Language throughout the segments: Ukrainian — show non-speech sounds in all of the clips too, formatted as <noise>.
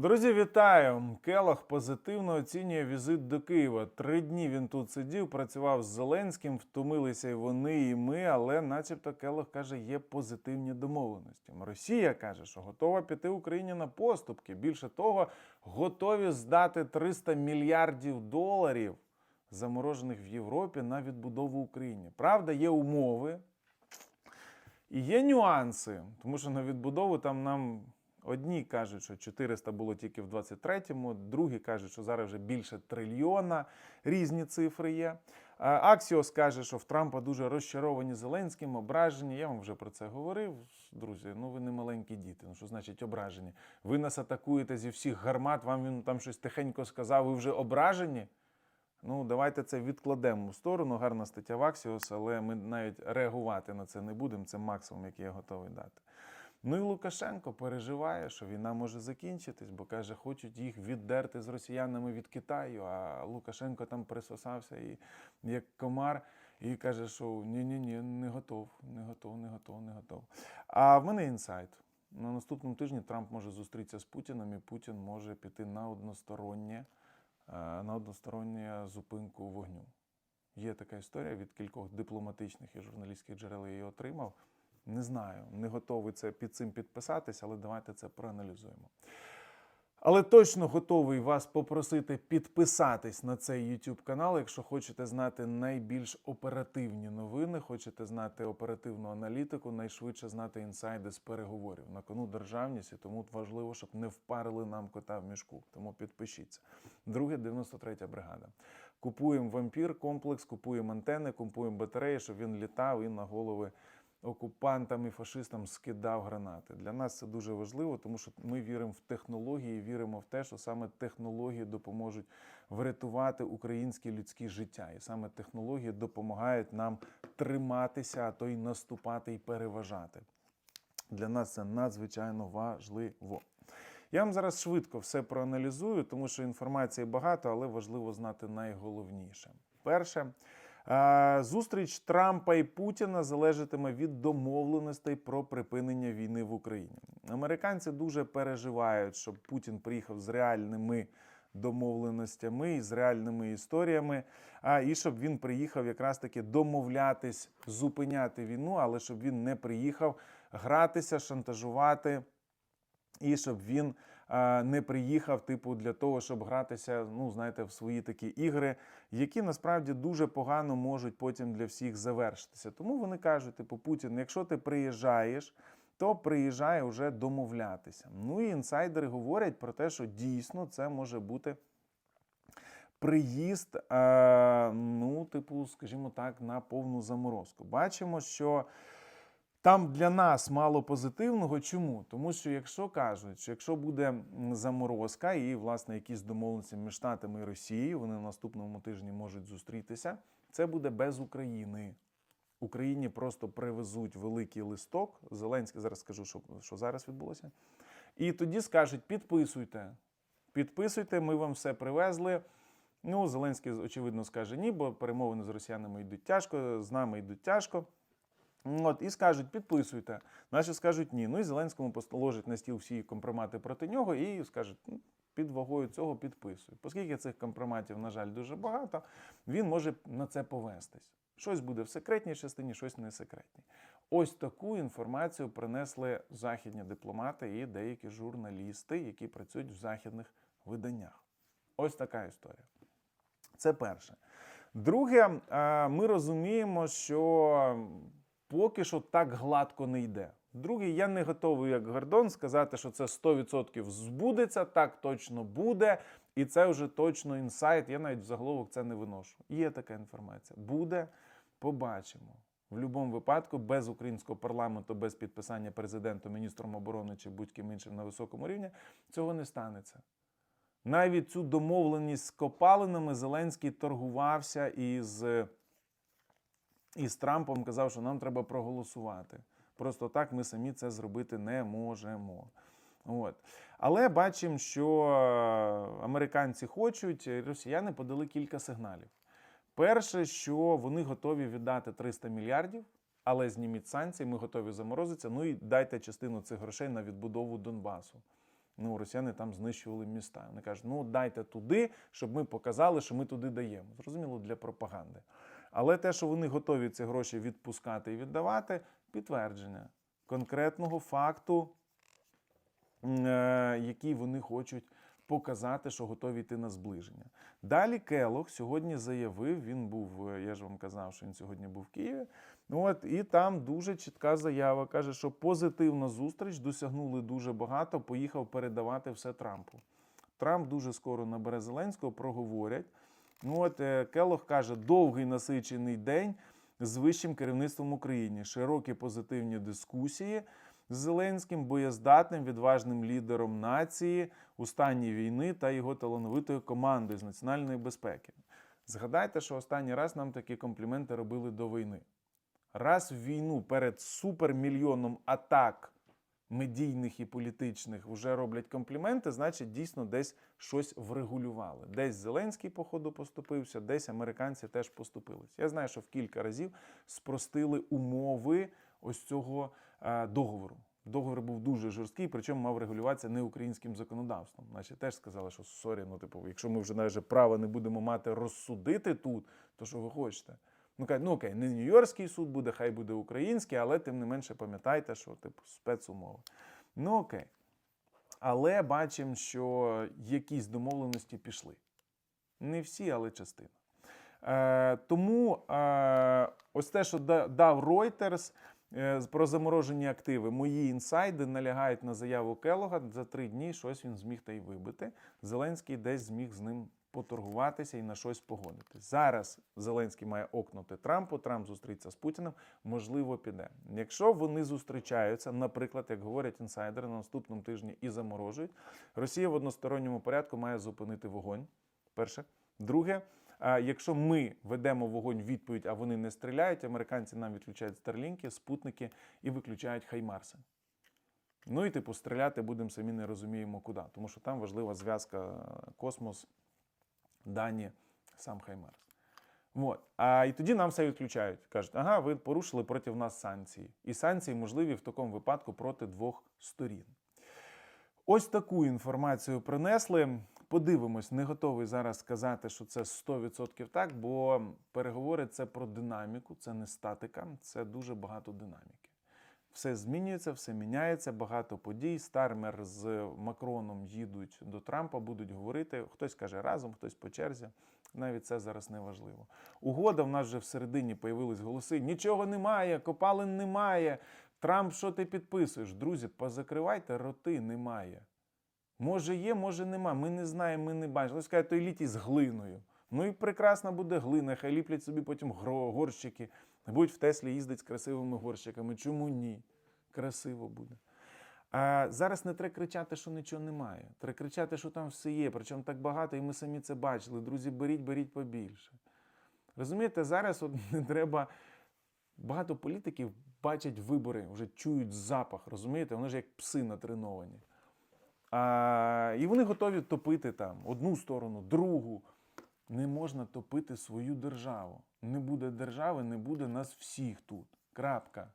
Друзі, вітаю! Келох позитивно оцінює візит до Києва. Три дні він тут сидів, працював з Зеленським, втомилися і вони, і ми. Але, начебто, Келох каже, є позитивні домовленості. Росія каже, що готова піти Україні на поступки. Більше того, готові здати 300 мільярдів доларів, заморожених в Європі, на відбудову України. Правда, є умови. І є нюанси, тому що на відбудову там нам одні кажуть, що 400 було тільки в 23-му, другі кажуть, що зараз вже більше трильйона, різні цифри є. А Аксіос каже, що в Трампа дуже розчаровані Зеленським, ображені. Я вам вже про це говорив. Друзі, ну ви не маленькі діти. Ну що значить ображені? Ви нас атакуєте зі всіх гармат, вам він там щось тихенько сказав, ви вже ображені. Ну, давайте це відкладемо в сторону. Гарна стаття в Аксіос, але ми навіть реагувати на це не будемо. Це максимум, який я готовий дати. Ну і Лукашенко переживає, що війна може закінчитись, бо каже, хочуть їх віддерти з росіянами від Китаю. А Лукашенко там присосався і як комар, і каже, що ні-ні, ні не готов, не готов, не готов, не готов. А в мене інсайт. На наступному тижні Трамп може зустрітися з Путіним, і Путін може піти на одностороннє е, на односторонню зупинку вогню. Є така історія від кількох дипломатичних і журналістських джерел я її отримав. Не знаю, не готовий це під цим підписатись, але давайте це проаналізуємо. Але точно готовий вас попросити підписатись на цей YouTube канал, якщо хочете знати найбільш оперативні новини, хочете знати оперативну аналітику, найшвидше знати інсайди з переговорів. На кону державність, і тому важливо, щоб не впарили нам кота в мішку. Тому підпишіться. Друге, 93-я бригада. Купуємо вампір комплекс, купуємо антени, купуємо батареї, щоб він літав і на голови окупантам і фашистам скидав гранати. Для нас це дуже важливо, тому що ми віримо в технології, віримо в те, що саме технології допоможуть врятувати українське людське життя. І саме технології допомагають нам триматися, а то й наступати і переважати. Для нас це надзвичайно важливо. Я вам зараз швидко все проаналізую, тому що інформації багато, але важливо знати найголовніше. Перше. Е, Зустріч Трампа і Путіна залежатиме від домовленостей про припинення війни в Україні. Американці дуже переживають, щоб Путін приїхав з реальними домовленостями і з реальними історіями. А і щоб він приїхав якраз таки домовлятись, зупиняти війну, але щоб він не приїхав гратися, шантажувати. І щоб він не приїхав, типу, для того, щоб гратися, ну знаєте, в свої такі ігри, які насправді дуже погано можуть потім для всіх завершитися. Тому вони кажуть, типу, Путін, якщо ти приїжджаєш, то приїжджай вже домовлятися. Ну і інсайдери говорять про те, що дійсно це може бути приїзд, ну, типу, скажімо так, на повну заморозку. Бачимо, що. Там для нас мало позитивного. Чому? Тому що якщо кажуть, що якщо буде заморозка і власне якісь домовленості між Штатами і Росією, вони на наступному тижні можуть зустрітися, це буде без України. Україні просто привезуть великий листок. Зеленський зараз скажу, що, що зараз відбулося. І тоді скажуть: підписуйте, підписуйте, ми вам все привезли. Ну, Зеленський, очевидно, скаже ні, бо перемовини з росіянами йдуть тяжко, з нами йдуть тяжко. От, і скажуть, підписуйте. Наші скажуть ні. Ну і Зеленському положать на стіл всі компромати проти нього і скажуть, «Ну, під вагою цього підписуй. Оскільки цих компроматів, на жаль, дуже багато, він може на це повестись. Щось буде в секретній частині, щось не секретній. Ось таку інформацію принесли західні дипломати і деякі журналісти, які працюють в західних виданнях. Ось така історія. Це перше. Друге, ми розуміємо, що поки що так гладко не йде. Друге, я не готовий, як Гордон, сказати, що це 100% збудеться, так точно буде, і це вже точно інсайт. Я навіть в заголовок це не виношу. Є така інформація. Буде, побачимо. В будь-якому випадку, без українського парламенту, без підписання президентом, міністром оборони чи будь-ким іншим на високому рівні, цього не станеться. Навіть цю домовленість з копалинами Зеленський торгувався із, із Трампом, казав, що нам треба проголосувати. Просто так ми самі це зробити не можемо. От. Але бачимо, що американці хочуть, росіяни подали кілька сигналів. Перше, що вони готові віддати 300 мільярдів, але зніміть санкції, ми готові заморозитися. Ну і дайте частину цих грошей на відбудову Донбасу. Ну, росіяни там знищували міста. Вони кажуть, ну дайте туди, щоб ми показали, що ми туди даємо. Зрозуміло, для пропаганди. Але те, що вони готові ці гроші відпускати і віддавати, підтвердження конкретного факту, е, який вони хочуть показати, що готові йти на зближення. Далі Келох сьогодні заявив, він був, е, я ж вам казав, що він сьогодні був в Києві. От, і там дуже чітка заява. Каже, що позитивна зустріч, досягнули дуже багато, поїхав передавати все Трампу. Трамп дуже скоро набере Зеленського, проговорять. Ну от е, Келох каже, довгий насичений день з вищим керівництвом України, широкі позитивні дискусії з Зеленським, боєздатним, відважним лідером нації у стані війни та його талановитою командою з національної безпеки. Згадайте, що останній раз нам такі компліменти робили до війни. Раз в війну перед супермільйоном атак медійних і політичних вже роблять компліменти, значить дійсно десь щось врегулювали. Десь Зеленський, походу, поступився, десь американці теж поступились. Я знаю, що в кілька разів спростили умови ось цього е, договору. Договір був дуже жорсткий, причому мав регулюватися не українським законодавством. Наші теж сказали, що сорі, ну типу, якщо ми вже навіть права не будемо мати розсудити тут, то що ви хочете? Ну кажуть, ну окей, не Нью-Йоркський суд буде, хай буде український, але тим не менше пам'ятайте, що типу спецумови. Ну окей. Але бачимо, що якісь домовленості пішли. Не всі, але частина. Е, тому е, ось те, що дав Reuters про заморожені активи, мої інсайди налягають на заяву Келога. За три дні щось він зміг та й вибити. Зеленський десь зміг з ним поторгуватися і на щось погодитись. Зараз Зеленський має окнути Трампу, Трамп зустріться з Путіним, можливо, піде. Якщо вони зустрічаються, наприклад, як говорять інсайдери, на наступному тижні і заморожують, Росія в односторонньому порядку має зупинити вогонь. Перше. Друге, якщо ми ведемо вогонь відповідь, а вони не стріляють, американці нам відключають старлінки, спутники і виключають хаймарси. Ну і типу стріляти будемо самі не розуміємо куди, тому що там важлива зв'язка е, космос, дані, сам Хаймарс. От. А і тоді нам все відключають. Кажуть, ага, ви порушили проти нас санкції. І санкції можливі в такому випадку проти двох сторін. Ось таку інформацію принесли. Подивимось, не готовий зараз сказати, що це 100% так, бо переговори це про динаміку, це не статика, це дуже багато динаміки. Все змінюється, все міняється, багато подій. Стармер з Макроном їдуть до Трампа, будуть говорити. Хтось каже разом, хтось по черзі. Навіть це зараз не важливо. Угода в нас вже всередині появились голоси. Нічого немає, копалин немає. Трамп, що ти підписуєш? Друзі, позакривайте роти, немає. Може є, може нема. Ми не знаємо, ми не бачимо. Ось кажуть, той літій з глиною. Ну і прекрасна буде глина, хай ліплять собі потім горщики. Будуть в Теслі їздить з красивими горщиками. Чому ні? Красиво буде. А зараз не треба кричати, що нічого немає. Треба кричати, що там все є. Причому так багато, і ми самі це бачили. Друзі, беріть, беріть побільше. Розумієте, зараз от <laughs> не треба. Багато політиків бачать вибори, вже чують запах, розумієте? Вони ж як пси натреновані. А, і вони готові топити там одну сторону, другу. Не можна топити свою державу. Не буде держави, не буде нас всіх тут. Крапка.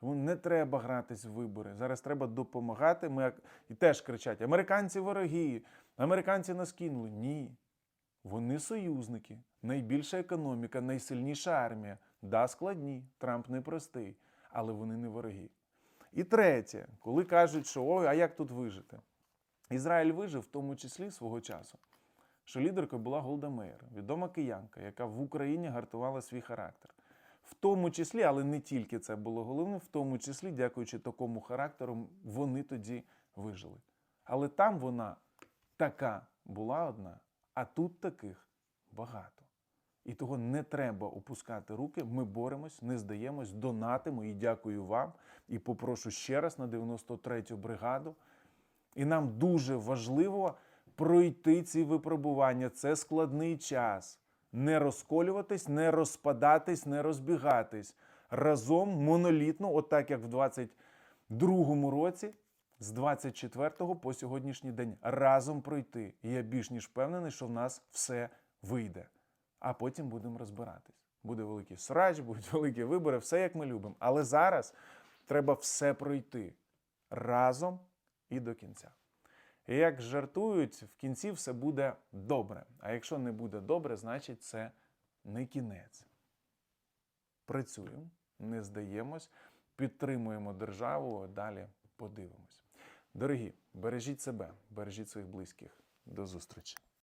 Тому не треба гратись в вибори. Зараз треба допомагати. Ми і теж кричать: американці вороги, американці нас кинули. Ні. Вони союзники, найбільша економіка, найсильніша армія. Да, складні, Трамп непростий, але вони не вороги. І третє, коли кажуть, що ой, а як тут вижити? Ізраїль вижив в тому числі свого часу, що лідеркою була Голда Меєр, відома киянка, яка в Україні гартувала свій характер. В тому числі, але не тільки це було головне, в тому числі, дякуючи такому характеру, вони тоді вижили. Але там вона така була одна, а тут таких багато. І того не треба опускати руки. Ми боремось, не здаємось, донатимо і дякую вам. І попрошу ще раз на 93-ю бригаду. І нам дуже важливо пройти ці випробування. Це складний час. Не розколюватись, не розпадатись, не розбігатись. Разом монолітно, отак як в 22-му році, з 24-го по сьогоднішній день, разом пройти. І я більш ніж впевнений, що в нас все вийде. А потім будемо розбиратись. Буде великий срач, <laughs> будуть великі вибори, все як ми любимо. Але зараз треба все пройти разом і до кінця. І як жартують, в кінці все буде добре. А якщо не буде добре, значить це не кінець. Працюємо, не здаємось, підтримуємо державу, далі подивимось. Дорогі, бережіть себе, бережіть своїх близьких. До зустрічі!